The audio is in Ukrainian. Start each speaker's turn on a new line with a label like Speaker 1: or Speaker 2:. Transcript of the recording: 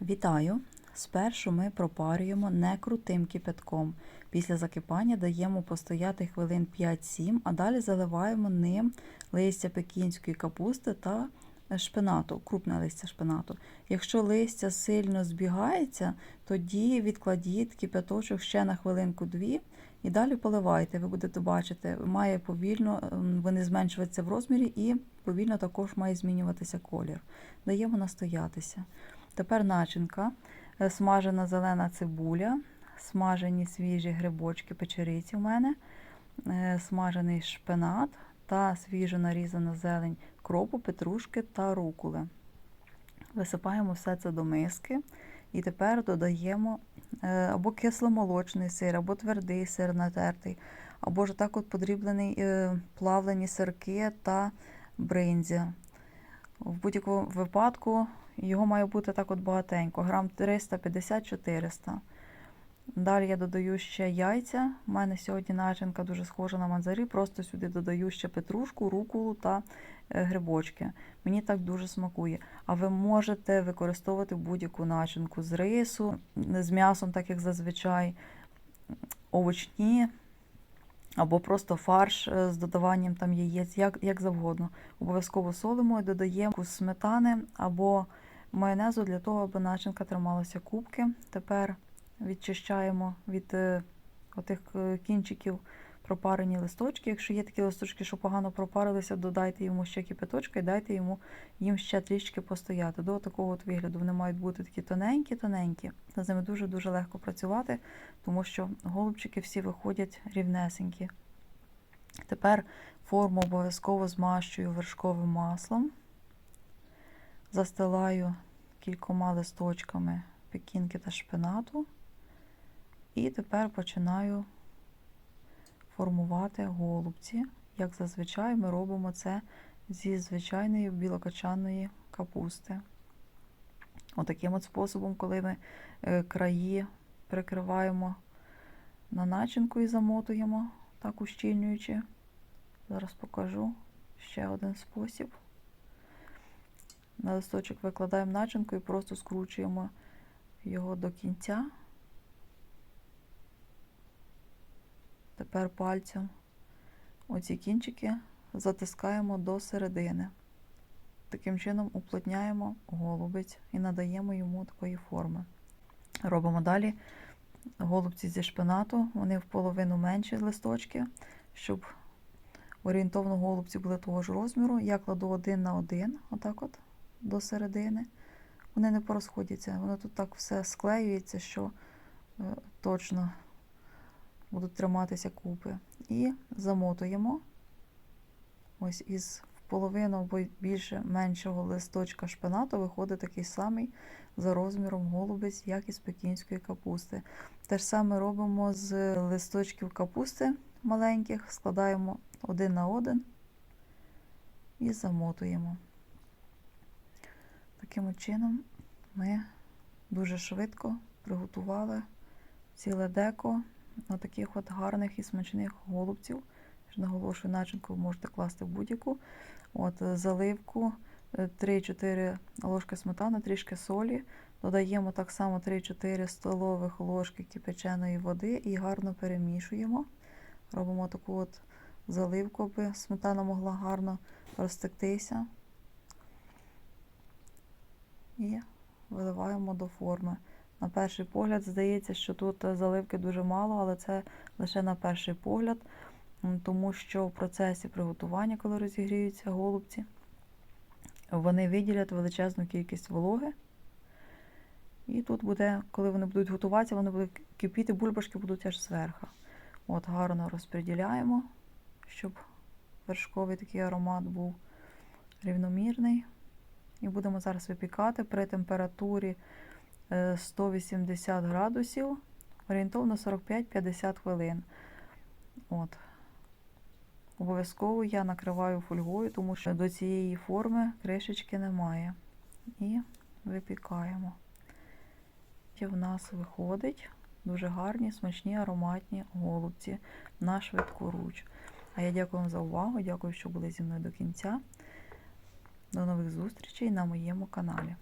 Speaker 1: Вітаю! Спершу ми пропарюємо не крутим кипятком. Після закипання даємо постояти хвилин 5-7, а далі заливаємо ним листя пекінської капусти та шпинату, крупне листя шпинату. Якщо листя сильно збігається, тоді відкладіть кипяточок ще на хвилинку-дві і далі поливайте. Ви будете бачити, має повільно ем, вони зменшуватися в розмірі і повільно також має змінюватися колір. Даємо настоятися. Тепер начинка, Е, смажена зелена цибуля, смажені свіжі грибочки, печериці в мене, е, смажений шпинат та свіжо нарізана зелень кропу, петрушки та рукули. Висипаємо все це до миски і тепер додаємо е, або кисломолочний сир, або твердий сир натертий, або ж так от подріблений плавлені сирки та бринзя. В будь-якому випадку його має бути так от багатенько, грам 350-400. Далі я додаю ще яйця. У мене сьогодні начинка дуже схожа на манзарі, просто сюди додаю ще петрушку, рукулу та е, грибочки. Мені так дуже смакує. А ви можете використовувати будь-яку начинку з рису, з м'ясом, так як зазвичай, овочні. Або просто фарш е, з додаванням там яєць, як як завгодно. Обов'язково солимо і додаємо сметани або майонезу для того, аби начинка трималася кубки. Тепер відчищаємо від е, отих е, кінчиків пропарені листочки. Якщо є такі листочки, що погано пропарилися, додайте йому ще кипяточка і дайте йому їм ще трішки постояти. До такого от вигляду вони мають бути такі тоненькі-тоненькі. З ними дуже-дуже легко працювати, тому що голубчики всі виходять рівнесенькі. Тепер форму обов'язково змащую вершковим маслом, застилаю кількома листочками пекінки та шпинату. І тепер починаю формувати голубці. Як зазвичай ми робимо це зі звичайної білокачаної капусти. Отаким от способом, коли ми е, краї прикриваємо на начинку і замотуємо, так ущільнюючи. Зараз покажу ще один спосіб. На листочок викладаємо начинку і просто скручуємо його до кінця. Тепер пальцем оці кінчики затискаємо до середини. Таким чином уплотняємо голубець і надаємо йому такої форми. Робимо далі голубці зі шпинату, вони в половину менші листочки, щоб орієнтовно голубці були того ж розміру. Я кладу один на один, отак от, до середини. Вони не порозходяться, воно тут так все склеюється, що е, точно будуть триматися купи. І замотуємо ось із половину або більше меншого листочка шпинату виходить такий самий за розміром голубець, як і з пекінської капусти. Те ж саме робимо з листочків капусти маленьких, складаємо один на один і замотуємо. Таким чином ми дуже швидко приготували ціле деко на таких от гарних і смачних голубців. Наголошую, начинку ви можете класти в будь-яку. От, е, Заливку 3-4 ложки сметани, трішки солі. Додаємо так само 3-4 столових ложки кипяченої води і гарно перемішуємо. Робимо таку от заливку, аби сметана могла гарно розтектися. І виливаємо до форми. На перший погляд здається, що тут заливки дуже мало, але це лише на перший погляд, тому що в процесі приготування, коли розігріються голубці, вони виділять величезну кількість вологи. І тут буде, коли вони будуть готуватися, вони будуть кипіти, бульбашки будуть аж зверху. От Гарно розподіляємо, щоб вершковий такий аромат був рівномірний. І будемо зараз випікати при температурі 180 е, градусів, орієнтовно 45-50 хвилин. От. Обов'язково я накриваю фольгою, тому що до цієї форми кришечки немає. І випікаємо. І в нас виходить дуже гарні, смачні, ароматні голубці на швидку руч. А я дякую вам за увагу, дякую, що були зі мною до кінця. До нових зустрічей на моєму каналі.